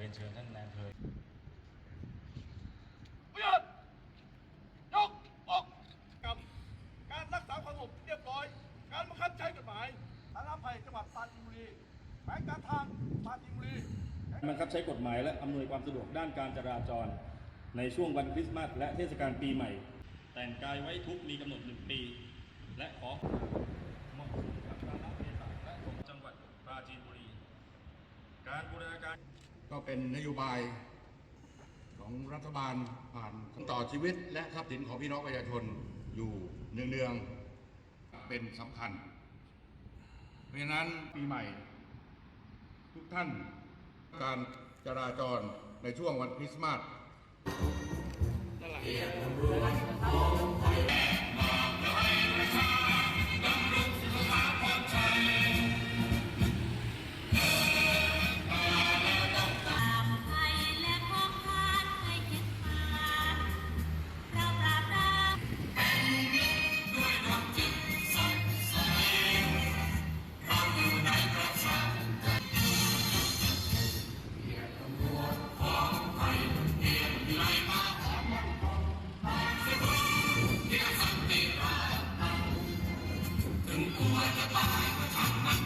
รียนเชิญท่านนายอำเภอประโยชน์ยกอกกับการรักษาความสงบเรียบร้อย การบังคับใช้กฎหมายสารภัยจังหวัดปราจีนบุรีแผนการทางปราจีนบุรีบังคับใช้กฎหมายและอำนวยความสะดวกด้านการจราจร ในช่วงวันคริสต์มาสและเทศกาลปีใหม่ แต่งกายไว้ทุกข์มีกำหนดหนึ่งปี และขอมอบสูงกับการรับเทศะและส่งจังหวัดปราจีนบุรี การบูรณาการ ก็เป็นนโยบายของรัฐบาลผ่านต่อชีวิตและทรัพย์สินของพี่น้องประชาชนอยู่เนืองๆเป็นสำคัญ เพราะฉะนั้นปีใหม่ ทุกท่านการจราจรในช่วงวันคริสต์มาส ถึงตัวจะตายก็ช่างมัน